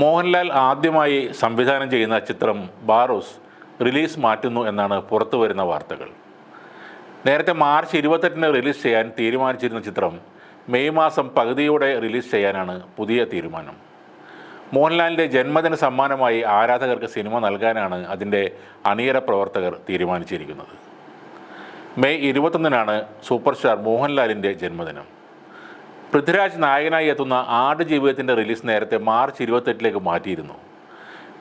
മോഹൻലാൽ ആദ്യമായി സംവിധാനം ചെയ്യുന്ന ചിത്രം ബാറോസ് റിലീസ് മാറ്റുന്നു എന്നാണ് പുറത്തു വരുന്ന വാർത്തകൾ. നേരത്തെ മാർച്ച് ഇരുപത്തെട്ടിന് റിലീസ് ചെയ്യാൻ തീരുമാനിച്ചിരുന്ന ചിത്രം മെയ് മാസം പകുതിയോടെ റിലീസ് ചെയ്യാനാണ് പുതിയ തീരുമാനം. മോഹൻലാലിന്റെ ജന്മദിന സമ്മാനമായി ആരാധകർക്ക് സിനിമ നൽകാനാണ് അതിന്റെ അണിയറ പ്രവർത്തകർ തീരുമാനിച്ചിരിക്കുന്നത്. മെയ് ഇരുപത്തൊന്നിനാണ് സൂപ്പർ സ്റ്റാർ മോഹൻലാലിന്റെ ജന്മദിനം. പൃഥ്വിരാജ് നായകനായി എത്തുന്ന ആട് ജീവിതത്തിന്റെ റിലീസ് നേരത്തെ മാർച്ച് ഇരുപത്തെട്ടിലേക്ക് മാറ്റിയിരുന്നു?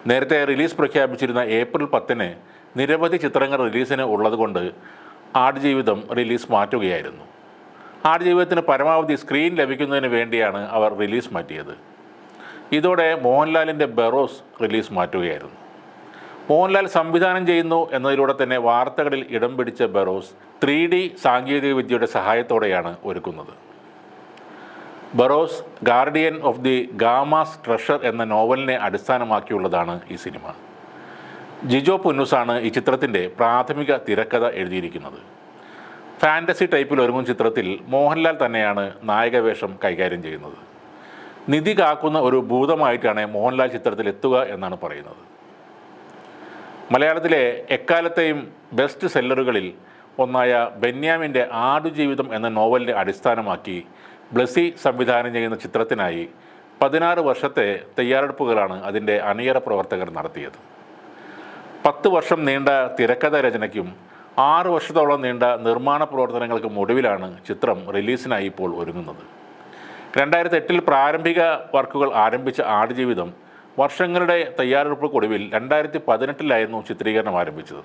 നേരത്തെ റിലീസ് പ്രഖ്യാപിച്ചിരുന്ന ഏപ്രിൽ പത്തിന് നിരവധി ചിത്രങ്ങൾ റിലീസിന് ഉള്ളതുകൊണ്ട് ആട് ജീവിതം റിലീസ് മാറ്റുകയായിരുന്നു. ആട് ജീവിതത്തിന് പരമാവധി സ്ക്രീൻ ലഭിക്കുന്നതിന് വേണ്ടിയാണ് അവർ റിലീസ് മാറ്റിയത്. ഇതോടെ മോഹൻലാലിന്റെ ബെറോസ് റിലീസ് മാറ്റുകയായിരുന്നു. മോഹൻലാൽ സംവിധാനം ചെയ്യുന്നു എന്നതിലൂടെ തന്നെ വാർത്തകളിൽ ഇടം പിടിച്ച ബെറോസ് ത്രീ ഡി സാങ്കേതികവിദ്യയുടെ സഹായത്തോടെയാണ് ഒരുക്കുന്നത്. Barroz guardian of the Gama's treasure എന്ന നോവലിനെ അടിസ്ഥാനമാക്കിയുള്ളതാണ് ഈ സിനിമ. ജിജോ പുന്നുസാണ് ഈ ചിത്രത്തിന്റെ പ്രാഥമിക തിരക്കഥ എഴുതിയിരിക്കുന്നത്. ഫാന്റസി ടൈപ്പിൽ ഒരുങ്ങും ചിത്രത്തിൽ മോഹൻലാൽ തന്നെയാണ് നായകവേഷം കൈകാര്യം ചെയ്യുന്നത്. നിധി കാക്കുന്ന ഒരു ഭൂതമായിട്ടാണ് മോഹൻലാൽ ചിത്രത്തിൽ എത്തുക എന്നാണ് പറയുന്നത്. മലയാളത്തിലെ എക്കാലത്തെയും ബെസ്റ്റ് സെല്ലറുകളിൽ ഒന്നായ ബെന്യാമിന്റെ ആടുജീവിതം എന്ന നോവലിനെ അടിസ്ഥാനമാക്കി ബ്ലസി സംവിധാനം ചെയ്യുന്ന ചിത്രത്തിനായി പതിനാറ് വർഷത്തെ തയ്യാറെടുപ്പുകളാണ് അതിന്റെ അണിയറ പ്രവർത്തകർ നടത്തിയത്. പത്ത് വർഷം നീണ്ട തിരക്കഥ രചനയ്ക്കും ആറ് വർഷത്തോളം നീണ്ട നിർമ്മാണ പ്രവർത്തനങ്ങൾക്കും ഒടുവിലാണ് ചിത്രം റിലീസിനായി ഇപ്പോൾ ഒരുങ്ങുന്നത്. രണ്ടായിരത്തി എട്ടിൽ പ്രാരംഭിക വർക്കുകൾ ആരംഭിച്ച ആടുജീവിതം വർഷങ്ങളുടെ തയ്യാറെടുപ്പുകൊടുവിൽ രണ്ടായിരത്തി പതിനെട്ടിലായിരുന്നു ചിത്രീകരണം ആരംഭിച്ചത്.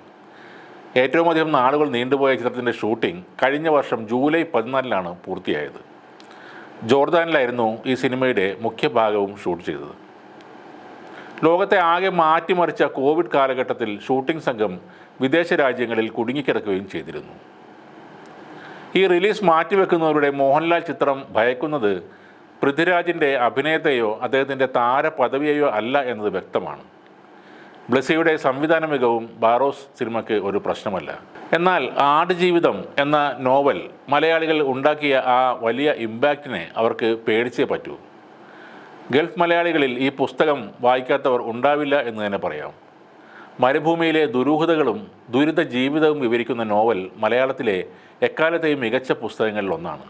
ഏറ്റവും അധികം നാളുകൾ നീണ്ടുപോയ ചിത്രത്തിന്റെ ഷൂട്ടിംഗ് കഴിഞ്ഞ വർഷം ജൂലൈ പതിനാലിലാണ് പൂർത്തിയായത്. ജോർദാനിലായിരുന്നു ഈ സിനിമയുടെ മുഖ്യഭാഗവും ഷൂട്ട് ചെയ്തത്. ലോകത്തെ ആകെ മാറ്റിമറിച്ച കോവിഡ് കാലഘട്ടത്തിൽ ഷൂട്ടിംഗ് സംഘം വിദേശ രാജ്യങ്ങളിൽ കുടുങ്ങിക്കിടക്കുകയും ചെയ്തിരുന്നു. ഈ റിലീസ് മാറ്റിവെക്കുന്നവരുടെ മോഹൻലാൽ ചിത്രം ഭയക്കുന്നത് പൃഥ്വിരാജിന്റെ അഭിനയത്തെയോ അദ്ദേഹത്തിന്റെ താരപദവിയെയോ അല്ല എന്നത് വ്യക്തമാണ്. ബ്ലസിയുടെ സംവിധാന മികവും ബാറോസ് സിനിമയ്ക്ക് ഒരു പ്രശ്നമല്ല. എന്നാൽ ആടുജീവിതം എന്ന നോവൽ മലയാളികൾ ഉണ്ടാക്കിയ ആ വലിയ ഇമ്പാക്റ്റിനെ അവർക്ക് പേടിച്ചേ പറ്റൂ. ഗൾഫ് മലയാളികളിൽ ഈ പുസ്തകം വായിക്കാത്തവർ ഉണ്ടാവില്ല എന്ന് തന്നെ പറയാം. മരുഭൂമിയിലെ ദുരൂഹതകളും ദുരിത ജീവിതവും വിവരിക്കുന്ന നോവൽ മലയാളത്തിലെ എക്കാലത്തെയും മികച്ച പുസ്തകങ്ങളിൽ ഒന്നാണ്.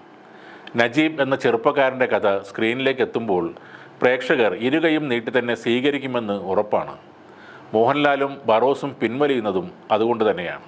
നജീബ് എന്ന ചെറുപ്പക്കാരന്റെ കഥ സ്ക്രീനിലേക്ക് എത്തുമ്പോൾ പ്രേക്ഷകർ ഇരുകയും നീട്ടി തന്നെ സ്വീകരിക്കുമെന്ന് ഉറപ്പാണ്. മോഹൻലാലും ബറോസും പിൻവലിയുന്നതും അതുകൊണ്ട് തന്നെയാണ്.